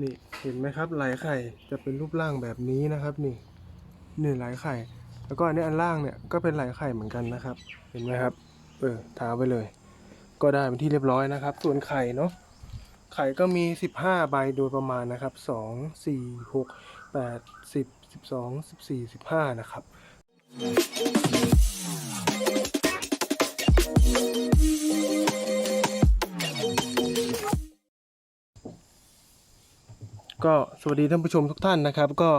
นี่เห็นไหมครับไหลไข่จะเป็นรูปร่างแบบนี้นะครับนี่นี่ไหลไข่ แล้วก็อันนี้อันล่างเนี่ยก็เป็นไหลไข่เหมือนกันนะครับ เห็นไหมครับเออทาไปเลย ก็ได้เป็นที่เรียบร้อยนะครับ ส่วนไข่เนาะไข่ก็มี 15 ใบโดยประมาณนะครับ 2 4 6 8 10 12 14 15 นะครับ ก็สวัสดีท่านผู้ชมทุกท่านนะครับ ก็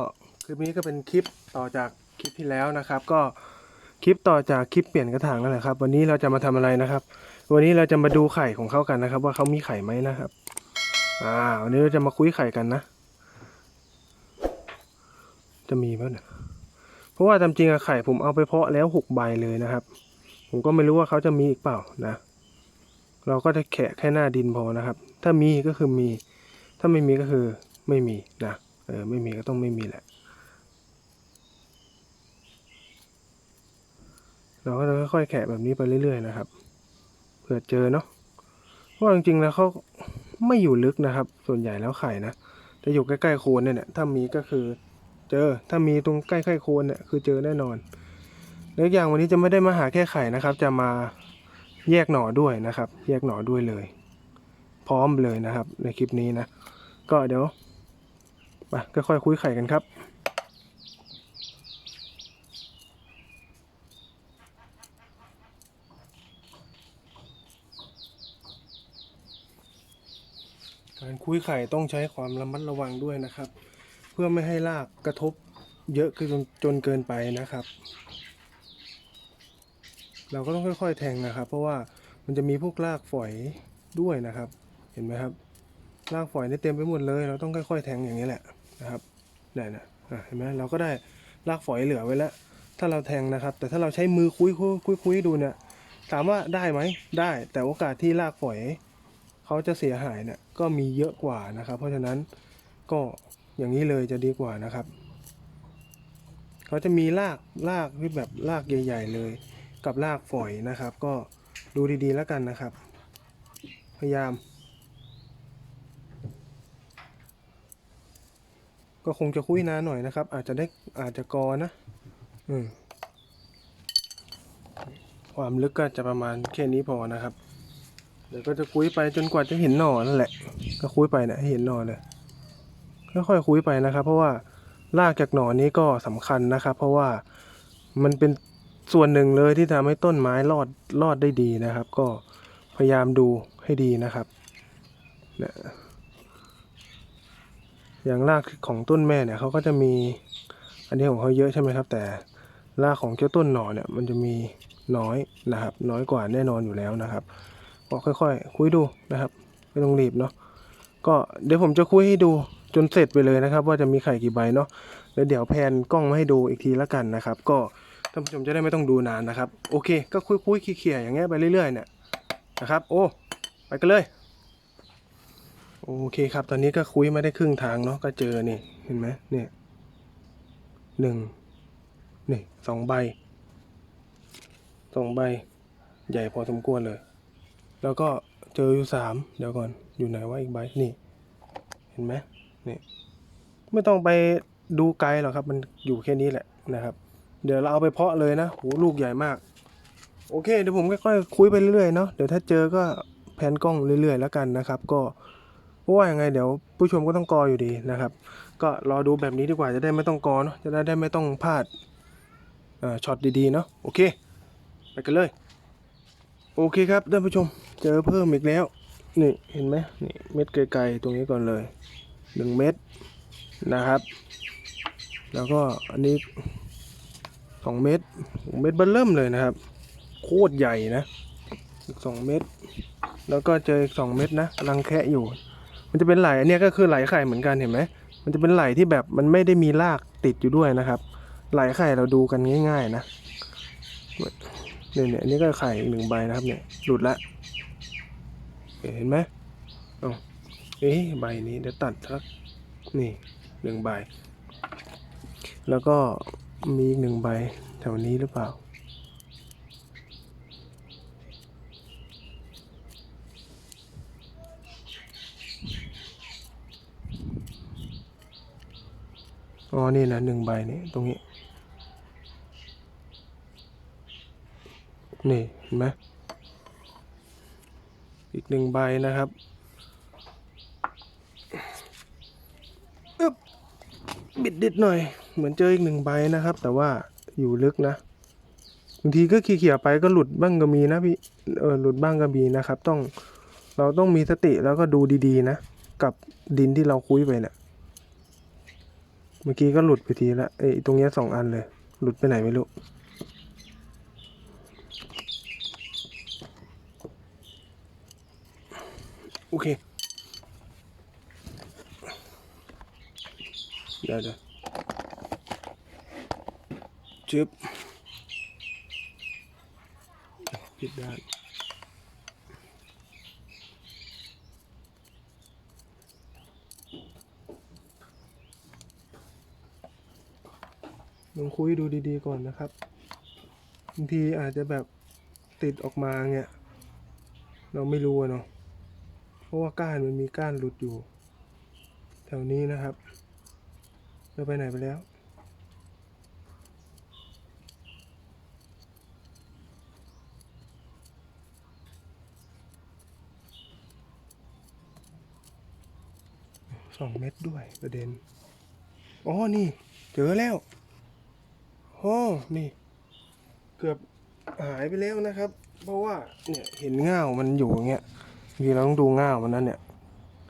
คลิปนี้ก็เป็นคลิปต่อจากคลิปที่แล้วนะครับ ก็คลิปต่อจากคลิปเปลี่ยนกระถางนั่นแหละครับ วันนี้เราจะมาทำอะไรนะครับ วันนี้เราจะมาดูไข่ของเขากันนะครับ ว่าเขามีไข่ไหมนะครับ อ่าวันนี้เราจะมาคุยไข่กันนะ จะมีป่ะเนี่ยเพราะว่าตามจริงอะไข่ผมเอาไปเพาะแล้วหกใบเลยนะครับ ผมก็ไม่รู้ว่าเขาจะมีอีกเปล่านะ เราก็จะแคะแค่หน้าดินพอนะครับ ถ้ามีก็คือมี ถ้าไม่มีก็คือ ไม่มีนะเออไม่มีก็ต้องไม่มีแหละ เราก็จะค่อยๆแคะแบบนี้ไปเรื่อยๆนะครับเผื่อเจอเนาะเพราะจริงๆแล้วเขาไม่อยู่ลึกนะครับ ส่วนใหญ่แล้วไข่นะจะอยู่ใกล้ๆโคนเนี่ยถ้ามีก็คือเจอถ้ามีตรงใกล้ๆโคนเนี่ยคือเจอแน่นอนแล้วอย่างวันนี้จะไม่ได้มาหาแค่ไข่นะครับ จะมาแยกหน่อด้วยนะครับ แยกหน่อด้วยเลย พร้อมเลยนะครับ ในคลิปนี้นะ ก็เดี๋ยว ไปค่อยๆคุยไข่กันครับ การคุยไข่ต้องใช้ความระมัดระวังด้วยนะครับ เพื่อไม่ให้รากกระทบเยอะจนจนเกินไปนะครับ เราก็ต้องค่อย ๆ แทงนะครับ เพราะว่ามันจะมีพวกรากฝอยด้วยนะครับ เห็นไหมครับรากฝอยนี่เต็มไปหมดเลย เราต้องค่อย ๆ แทงอย่างนี้แหละ นะครับนี่นะอะเห็นไหมเราก็ได้รากฝอยเหลือไว้แล้วถ้าเราแทงนะครับ แต่ถ้าเราใช้มือคุยคุยคุยคุยดูเนี่ยถามว่าได้ไหมได้ แต่โอกาสที่รากฝอยเขาจะเสียหายเนี่ยก็มีเยอะกว่านะครับ เพราะฉะนั้นก็อย่างนี้เลยจะดีกว่านะครับเขาจะมีรากรากที่แบบรากใหญ่ ๆ เลย กับรากฝอยนะครับ ก็ดูดีๆแล้วกันนะครับ พยายาม ก็คงจะคุยนานหน่อยนะครับ อาจจะได้อาจจะกอนะอืมความลึกก็จะประมาณแค่นี้พอนะครับเดี๋ยวก็จะคุยไปจนกว่าจะเห็นหน่อนั่นแหละ ก็คุยไปนี่ยให้เห็นหน่อเลยค่อยๆคุยไปนะครับ เพราะว่ารากจากหน่อนี้ก็สำคัญนะครับ เพราะว่ามันเป็นส่วนหนึ่งเลยที่ทำให้ต้นไม้รอดรอดได้ดีนะครับ ก็พยายามดูให้ดีนะครับเนี่ย อย่างรากของต้นแม่เนี่ยเขาก็จะมี อันนี้ของเขาเยอะใช่ไหมครับ แต่รากของเจ้าต้นหน่อเนี่ยมันจะมีน้อยนะครับ น้อยกว่าแน่นอนอยู่แล้วนะครับก็ค่อยๆ คุยดูนะครับไม่ต้องรีบเนาะก็เดี๋ยวผมจะคุยให้ดูจนเสร็จไปเลยนะครับ ว่าจะมีไข่กี่ใบเนาะแล้วเดี๋ยวแพนกล้องมาให้ดูอีกทีละกันนะครับ ก็ท่านผู้ชมจะได้ไม่ต้องดูนานนะครับ โอเค ก็คุยๆเขี่ยๆอย่างเงี้ยไปเรื่อยๆเนี่ยนะครับ โอ้ ไปกันเลย โอเคครับ ตอนนี้ก็คุยมาได้ครึ่งทางเนาะก็เจอนี่เห็นไหมเนี่ยหนึ่งนี่สองใบสองใบ ใหญ่พอสมควรเลย แล้วก็เจออยู่สามเดี๋ยวก่อนอยู่ไหนว่าอีกใบนี่ เห็นไหมนี่ไม่ต้องไปดูไกลหรอกครับ มันอยู่แค่นี้แหละนะครับ เดี๋ยวเราเอาไปเพาะเลยนะโหลูกใหญ่มาก โอเค เดี๋ยวผมค่อยๆคุยไปเรื่อยๆเนาะเดี๋ยวถ้าเจอก็แพนกล้องเรื่อยๆแล้วกันนะครับ ก็ เพราะว่ายังไงเดี๋ยวผู้ชมก็ต้องกออยู่ดีนะครับ ก็รอดูแบบนี้ดีกว่าจะได้ไม่ต้องกอเนาะจะได้ได้ไม่ต้องพลาดอ่อช็อตดีๆเนาะโอเค ไปกันเลย โอเคครับท่านผู้ชมเจอเพิ่มอีกแล้ว นี่เห็นไหมนี่เม็ดไกลๆตรงนี้ก่อนเลยหนึ่งเม็ดนะครับ แล้วก็อันนี้สองเม็ดเม็ดเบิ้ลเริ่มเลยนะครับ โคตรใหญ่นะอีกสองเม็ดแล้วก็เจออีกสองเม็ดนะกำลังแคะอยู่ มันจะเป็นไหลอันนี้ก็คือไหลไข่เหมือนกันเห็นไหมมันจะเป็นไหลที่แบบมันไม่ได้มีรากติดอยู่ด้วยนะครับ ไหลไข่เราดูกันง่าย ๆ นะเนี่ยเนี่ยอันนี้ก็ไข่อีกหนึ่งใบนะครับ เนี่ยหลุดละเห็นไหมอ๋อเอ๊ะใบนี้เดี๋ยวตัดสักนี่หนึ่งใบ แล้วก็มีอีกหนึ่งใบแถวนี้หรือเปล่า อ๋อ นี่นะหนึ่งใบนี่ตรงนี้ นี่ เห็นไหมอีกหนึ่งใบนะครับอึบบิดดิดหน่อย เหมือนเจออีกหนึ่งใบนะครับ แต่ว่าอยู่ลึกนะบางทีก็ขี่เขี่ยไปก็หลุดบ้างก็มีนะพี่เออหลุดบ้างก็มีนะครับ ต้องเราต้องมีสติแล้วก็ดูดีๆนะ กับดินที่เราคุยไปเนี่ย เมื่อกี้ก็หลุดไปทีละเอ้ตรงเนี้ยสองอันเลย หลุดไปไหนไม่รู้ โอเคเดี๋ยวเดี๋ยวจึ๊บผิดด้าน ลองคุยดูดีๆก่อนนะครับบางทีอาจจะแบบติดออกมาเงี้ยเราไม่รู้เนาะเพราะว่าก้านมันมีก้านหลุดอยู่ แถวนี้นะครับเราไปไหนไปแล้วสองเม็ดด้วยประเด็น อ๋อ นี่ เจอแล้ว โอ้นี่ เกือบหายไปแล้วนะครับ เพราะว่าเนี่ยเห็นง่าวมันอยู่อย่างเงี้ยทีเราต้องดูง่าวมันนั้นเนี่ย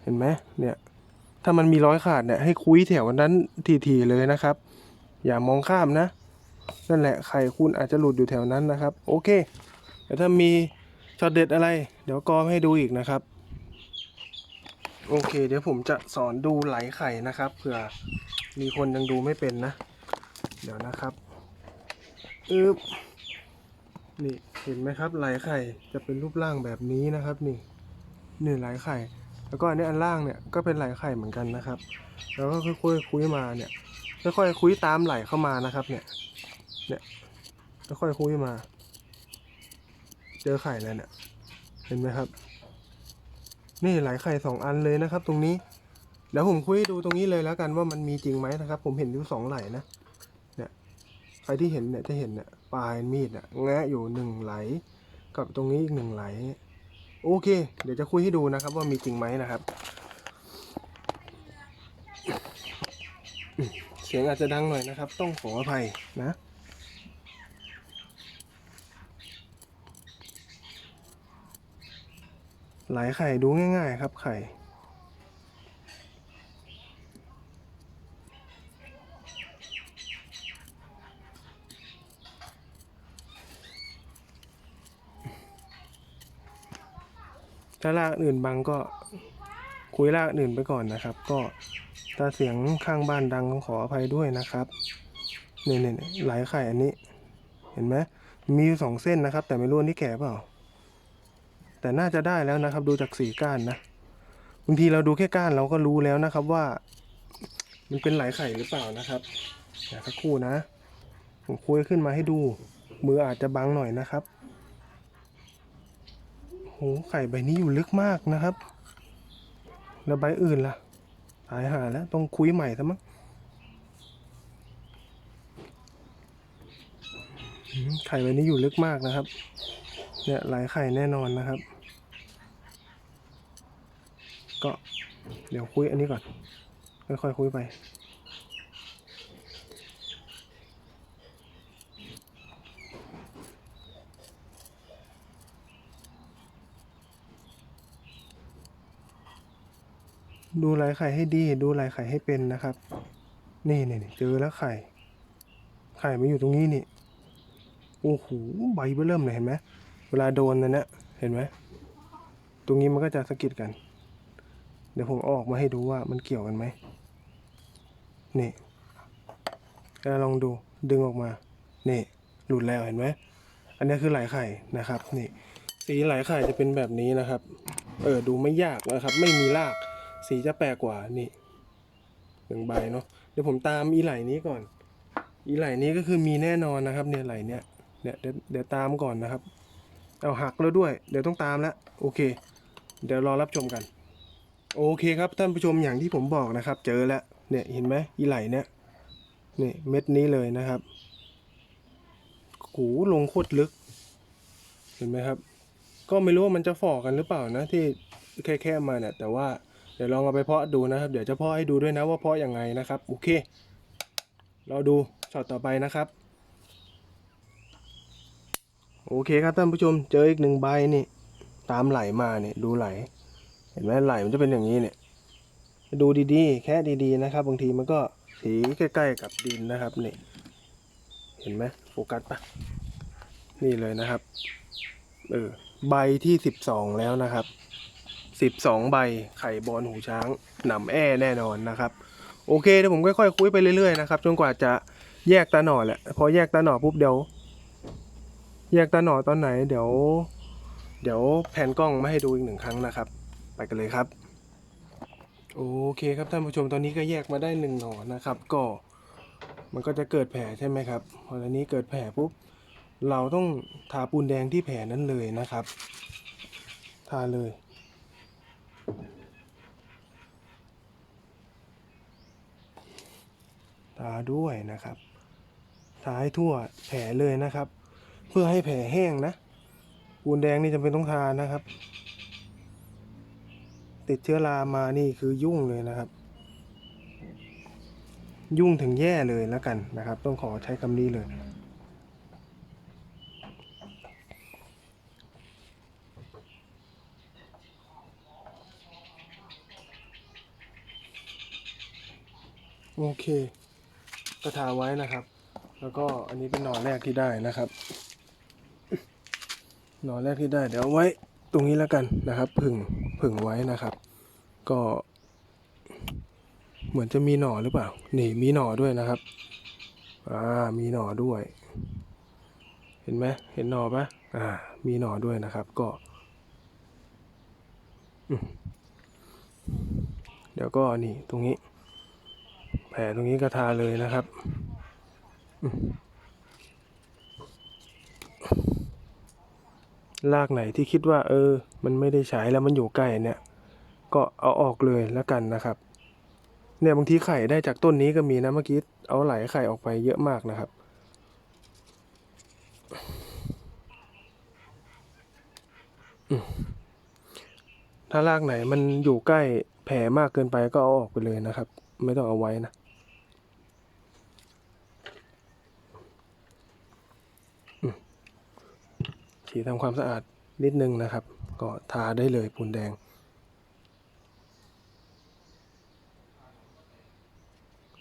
เห็นไหมเนี่ย ถ้ามันมีร้อยขาดเนี่ยให้คุยแถวนั้นทีๆเลยนะครับ อย่ามองข้ามนะนั่นแหละไข่คุณอาจจะหลุดอยู่แถวนั้นนะครับ โอเคแต่ถ้ามีช็อตเด็ดอะไร เดี๋ยวกอมให้ดูอีกนะครับ โอเค เดี๋ยวผมจะสอนดูไหลไข่นะครับเผื่อมีคนยังดูไม่เป็นนะ เดี๋ยวนะครับ อึบนี่เห็นไหมครับไหลไข่จะเป็นรูปร่างแบบนี้นะครับ นี่นี่ไหลไข่ แล้วก็อันนี้อันล่างเนี่ยก็เป็นไหลไข่เหมือนกันนะครับ แล้วก็ค่อยๆคุยมาเนี่ยค่อยๆคุยตามไหลเข้ามานะครับ เนี่ย เนี่ยค่อยๆคุยมา เจอไข่แล้วเนี่ย เห็นไหมครับ นี่ไหลไข่สองอันเลยนะครับ ตรงนี้เดี๋ยวผมคุยดูตรงนี้เลยแล้วกันว่ามันมีจริงไหมนะครับ ผมเห็นอยู่สองไหลนะ ใครที่เห็นเนี่ยจะเห็นเนี่ยปลายมีดเนี่ยแงะอยู่หนึ่งไหล กับตรงนี้อีกหนึ่งไหล โอเค เดี๋ยวจะคุยให้ดูนะครับ ว่ามีจริงไหมนะครับ เสียงอาจจะดังหน่อยนะครับ ต้องขออภัยนะไหลไข่ดูง่าย ๆ ครับไข่ ถ้าลากอื่นบังก็คุยลากอื่นไปก่อนนะครับ ก็ถ้าเสียงข้างบ้านดังก็ขออภัยด้วยนะครับเนี่ยเนี่ยเนี่ยไหลไข่อันนี้ เห็นไหมมีอยู่สองเส้นนะครับ แต่ไม่รู้นนี้แก่เปล่า แต่น่าจะได้แล้วนะครับ ดูจากสีก้านนะบางทีเราดูแค่ก้านเราก็รู้แล้วนะครับว่า มันเป็นหลายไข่หรือเปล่านะครับเดี๋ยวสักครู่นะ ผมคุยขึ้นมาให้ดู มืออาจจะบังหน่อยนะครับ หไข่ใบนี้อยู่ลึกมากนะครับ แล้วใบอื่นล่ะ ตายหาแล้วต้องคุยใหม่ซะมั้งอืมไข่ใบนี้อยู่ลึกมากนะครับ เนี่ยหลายไข่แน่นอนนะครับ ก็เดี๋ยวคุยอันนี้ก่อน ค่อยๆคุยไป ดูลายไข่ให้ดี ดูลายไข่ให้เป็นนะครับ นี่นี่เจอแล้วไข่ ไข่มาอยู่ตรงนี้นี่โอ้โหใบเบ้อเริ่มเลยเห็นไหมเวลาโดนนะเนี่ยเห็นไหมตรงนี้มันก็จะสะกิดกัน เดี๋ยวผมอออกมาให้ดูว่ามันเกี่ยวกันไหมนี่แล้วลองดูดึงออกมา นี่ หลุดแล้วเห็นไหมอันนี้คือไหลไข่นะครับ นี่ สีไหลไข่จะเป็นแบบนี้นะครับ เออดูไม่ยากนะครับ ไม่มีราก สีจะแปลกกว่านี่หนึ่งใบเนาะเดี๋ยวผมตามอีไหลนี้ก่อน อีไหลนี้ก็คือมีแน่นอนนะครับ เนี่ยไหลเนี้ยเนี่ยเดี๋ยวเดี๋ยวตามก่อนนะครับ เอาหักแล้วด้วย เดี๋ยวต้องตามแล้วโอเค เดี๋ยวรอรับชมกัน โอเคครับท่านผู้ชมอย่างที่ผมบอกนะครับ เจอแล้วเนี่ยเห็นไหมอีไหลเนี่ยนี่เม็ดนี้เลยนะครับหูลงโคตรลึก เห็นไหมครับ ก็ไม่รู้ว่ามันจะฝ่อกันหรือเปล่านะที่แค่แค่มาเนี่ยแต่ว่า เดี๋ยวลองเอาไปเพาะดูนะครับ เดี๋ยวจะเพาะให้ดูด้วยนะว่าเพาะยังไงนะครับ โอเค เราดูช็อตต่อไปนะครับ โอเคครับท่านผู้ชม เจออีกหนึ่งใบนี่ ตามไหลมาเนี่ยดูไหล เห็นไหมไหลมันจะเป็นอย่างนี้เนี่ย ดูดีๆ แค่ดีๆนะครับ บางทีมันก็สีใกล้ ๆ กับดินนะครับนี่เห็นไหมโฟกัสปะนี่เลยนะครับ เออ ใบที่สิบสองแล้วนะครับ สิบสองใบไข่บอลหูช้างหนำแอแน่นอนนะครับ โอเคเดี๋ยวผมค่อยๆคุยไปเรื่อยๆนะครับจนกว่าจะแยกตาหน่อแหละพอแยกตาหน่อปุ๊บเดี๋ยว แยกตาหน่อตอนไหน เดี๋ยว เดี๋ยวแผนกล้องมาให้ดูอีกหนึ่งครั้งนะครับ ไปกันเลยครับ โอเคครับท่านผู้ชมตอนนี้ก็แยกมาได้หนึ่งหน่อนะครับ ก็ มันก็จะเกิดแผลใช่ไหมครับพอตอนนี้เกิดแผลปุ๊บเราต้องทาปูนแดงที่แผลนั้นเลยนะครับ ทาเลย ทาด้วยนะครับทาให้ทั่วแผลเลยนะครับ เพื่อให้แผลแห้งนะปูนแดงนี่จำเป็นต้องทานะครับ ติดเชื้อรามานี่คือยุ่งเลยนะครับ ยุ่งถึงแย่เลยแล้วกันนะครับ ต้องขอใช้คำนี้เลย โอเคก็ทาไว้นะครับ แล้วก็อันนี้เป็นหนอนแรกที่ได้นะครับ หนอนแรกที่ได้ เดี๋ยวไว้ตรงนี้แล้วกันนะครับ ผึ่งผึ่งไว้นะครับ ก็ เหมือนจะมีหน่อหรือเปล่า นี่มีหน่อด้วยนะครับ อ่า มีหน่อด้วย เห็นไหมเห็นหน่อปะอ่า มีหน่อด้วยนะครับ ก็เดี๋ยวก็นี่ตรงนี้ แผลตรงนี้ก็ทาเลยนะครับอืมรากไหนที่คิดว่า เออ มันไม่ได้ใช้แล้วมันอยู่ใกล้เนี่ย ก็เอาออกเลยแล้วกันนะครับ เนี่ยบางทีไข่ได้จากต้นนี้ก็มีนะเมื่อกี้เอาไหลไข่ออกไปเยอะมากนะครับ ถ้ารากไหนมันอยู่ใกล้แผลมากเกินไปก็เอาออกไปเลยนะครับ ไม่ต้องเอาไว้นะ อืม ฉีดทำความสะอาดนิดนึงนะครับ ก็ทาได้เลยปูนแดง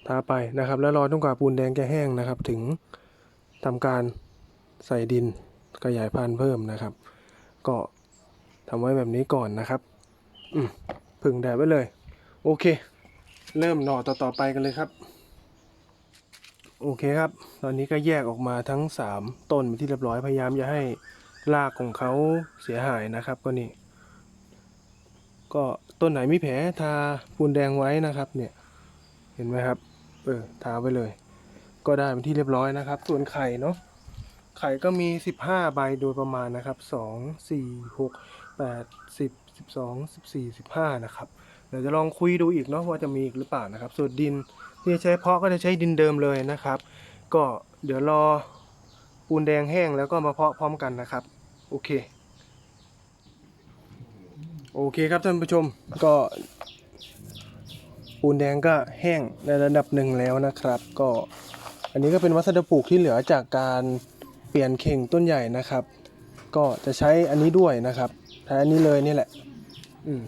ทาไปนะครับ แล้วรอจนกว่าปูนแดงจะแห้งนะครับ ถึงทำการใส่ดินขยายพันธุ์เพิ่มนะครับ ก็ทำไว้แบบนี้ก่อนนะครับอืมผึ่งแดดไว้เลย โอเค เริ่มหน่อต่อๆไปกันเลยครับ โอเคครับ ตอนนี้ก็แยกออกมาทั้ง 3 ต้นเป็นที่เรียบร้อยพยายามอย่าให้ รากของเขาเสียหายนะครับก็นี่ก็ต้นไหนมีแผลทาปูนแดงไว้นะครับเนี่ยเห็นไหมครับเออทาไว้เลย ก็ได้เป็นที่เรียบร้อยนะครับ ส่วนไข่เนาะไข่ก็มี 15 ใบโดยประมาณนะครับ 2 4 6 8 10 12 14 15 นะครับ เดี๋ยวจะลองคุยดูอีกเนาะว่าจะมีอีกหรือเปล่านะครับ ส่วนดินที่จะใช้เพาะก็จะใช้ดินเดิมเลยนะครับ ก็เดี๋ยวรอ ปูนแดงแห้งแล้วก็มาเพาะพร้อมกันนะครับ โอเค โอเคครับท่านผู้ชมก็ ปูนแดงก็แห้งในระดับหนึ่งแล้วนะครับ ก็อันนี้ก็เป็นวัสดุปลูกที่เหลือจากการเปลี่ยนเข่งต้นใหญ่นะครับ ก็จะใช้อันนี้ด้วยนะครับใช้อันนี้เลยนี่แหละ อืม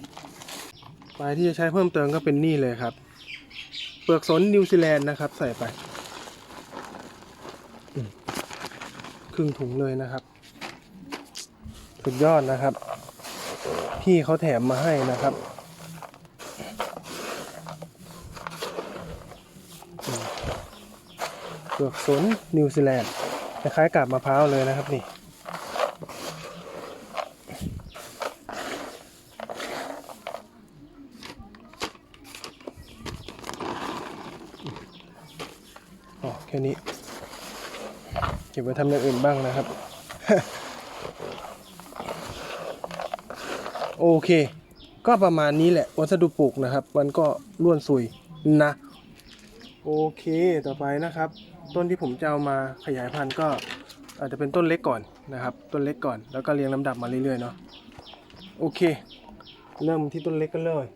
ปลายที่จะใช้เพิ่มเติมก็เป็นนี่เลยครับ เปลือกสนนิวซีแลนด์นะครับ ใส่ไปอืม ครึ่งถุงเลยนะครับ สุดยอดนะครับ พี่เขาแถมมาให้นะครับเปลือกสนนิวซีแลนด์คล้ายๆกับมะพร้าวเลยนะครับนี่ อ๋อแค่นี้ เก็บไว้ทำอย่างอื่นบ้างนะครับ โอเค ก็ประมาณนี้แหละวัสดุปลูกนะครับ มันก็ล้วนซุยนะ โอเคต่อไปนะครับ ต้นที่ผมจะเอามาขยายพันธุ์ก็อาจจะเป็นต้นเล็กก่อนนะครับ ต้นเล็กก่อนแล้วก็เรียงลำดับมาเรื่อยๆเนาะโอเค เริ่มที่ต้นเล็กกันเลย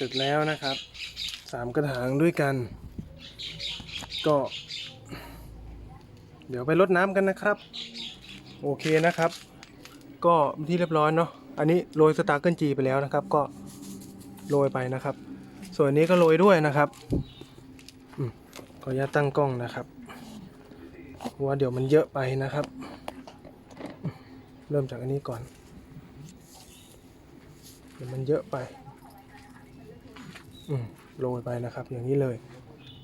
เสร็จแล้วนะครับสามกระถางด้วยกัน ก็ เดี๋ยวไปรดน้ำกันนะครับ โอเคนะครับ ก็ที่เรียบร้อยเนาะอันนี้โรยสตาร์เกิลจีไปแล้วนะครับ ก็โรยไปนะครับ ส่วนนี้ก็โรยด้วยนะครับอขออนุญาตตั้งกล้องนะครับเพราะว่าเดี๋ยวมันเยอะไปนะครับ เริ่มจากอันนี้ก่อน เดี๋ยวมันเยอะไป โรยไปนะครับ อย่างนี้เลย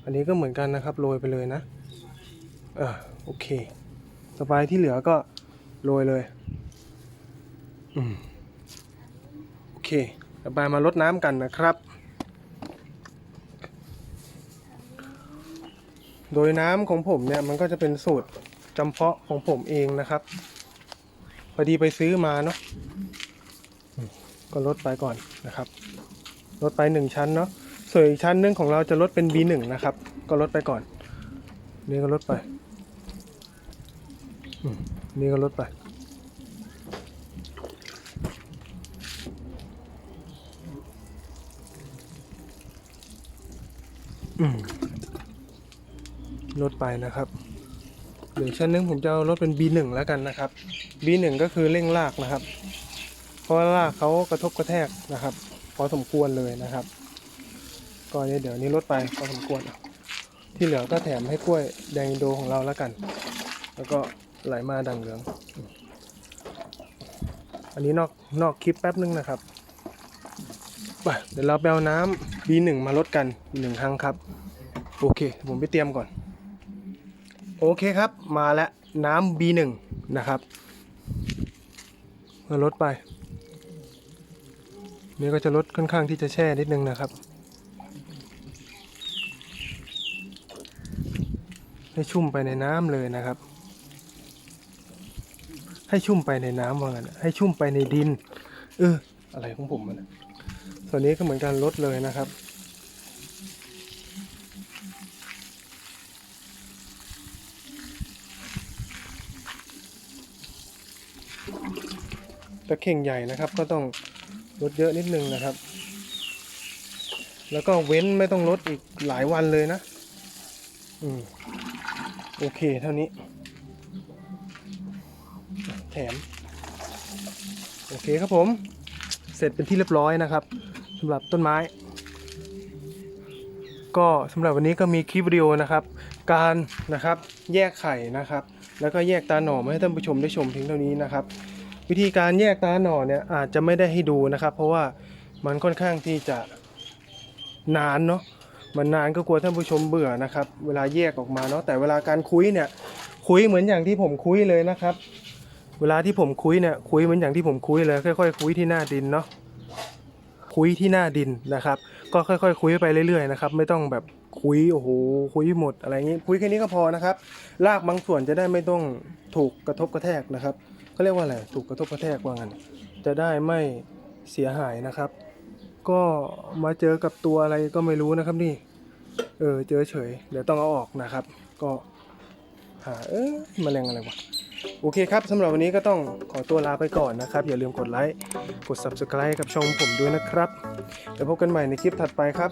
อันนี้ก็เหมือนกันนะครับโรยไปเลยนะอ่าโอเค ต่อไปที่เหลือก็โรยเลยอืมโอเคต่อไปมาลดน้ำกันนะครับ โดยน้ำของผมเนี่ยมันก็จะเป็นสูตรจำเพาะของผมเองนะครับพอดีไปซื้อมาเนาะก็ลดไปก่อนนะครับ ลดไปหนึ่งชั้นเนาะส่วนอีกชั้นหนึงของเราจะลดเป็น B1 นะครับ ก็ลดไปก่อน นี่ก็ลดไปนี่ก็ลดไป ลดไปนะครับเดี๋ยวชั้นหนึงผมจะเอาลดเป็น B1 แล้วกันนะครับ B1 ก็คือเร่งรากนะครับ เพราะว่ารากเขากระทบกระแทกนะครับ พอสมควรเลยนะครับ ก็เดี๋ยวนี้ลดไปพอสมควร ที่เหลือก็แถมให้กล้วยแดงอินโดของเราแล้วกัน แล้วก็ไหลมาดังเหลือง อันนี้นอกนอกคลิปแป๊บนึงนะครับไปเดี๋ยวเราไปเอาน้ำ B1 มาลดกันหนึ่งครั้งครับ โอเค ผมไปเตรียมก่อน โอเคครับมาแล้วน้ำ B1 นะครับมาลดไป นี่ก็จะลดค่อนข้างที่จะแช่นิดนึงนะครับ ให้ชุ่มไปในน้ำเลยนะครับ ให้ชุ่มไปในน้ำว่างั้นให้ชุ่มไปในดิน เออ อะไรของผมมันะส่วนนี้ก็เหมือนกันลดเลยนะครับตะเข่งใหญ่นะครับก็ต้อง ลดเยอะนิดนึงนะครับ แล้วก็เว้นไม่ต้องลดอีกหลายวันเลยนะ อืม โอเคเท่านี้ แถม โอเคครับผม เสร็จเป็นที่เรียบร้อยนะครับสำหรับต้นไม้ ก็สำหรับวันนี้ก็มีคลิปวิดีโอนะครับ การนะครับแยกไข่นะครับ แล้วก็แยกตาหน่อมาให้ท่านผู้ชมได้ชมเพียงเท่านี้นะครับ วิธีการแยกตาหน่อเนี่ยอาจจะไม่ได้ให้ดูนะครับ เพราะว่ามันค่อนข้างที่จะนานเนาะมันนานก็กลัวท่านผู้ชมเบื่อนะครับ เวลาแยกออกมาเนาะแต่เวลาการคุยเนี่ยคุยเหมือนอย่างที่ผมคุยเลยนะครับ เวลาที่ผมคุยเนี่ยคุยเหมือนอย่างที่ผมคุยเลยค่อย ๆ คุยที่หน้าดินเนาะคุยที่หน้าดินนะครับ ก็ค่อย ๆ คุยไปเรื่อยๆนะครับ ไม่ต้องแบบ คุยโอ้โหคุยหมดอะไรอย่างนี้คุยแค่นี้ก็พอนะครับรากบางส่วนจะได้ไม่ต้องถูกกระทบกระแทกนะครับเขาเรียกว่าอะไรถูกกระทบกระแทกว่างั้นจะได้ไม่เสียหายนะครับ ก็มาเจอกับตัวอะไรก็ไม่รู้นะครับนี่ เออเจอเฉย เดี๋ยวต้องเอาออกนะครับ ก็หาเอ๊ะแมลงอะไรวะโอเคครับสำหรับวันนี้ก็ต้องขอตัวลาไปก่อนนะครับ อย่าลืมกดไลค์กด Subscribe กับช่องผมด้วยนะครับเดี๋ยวพบกันใหม่ในคลิปถัดไปครับ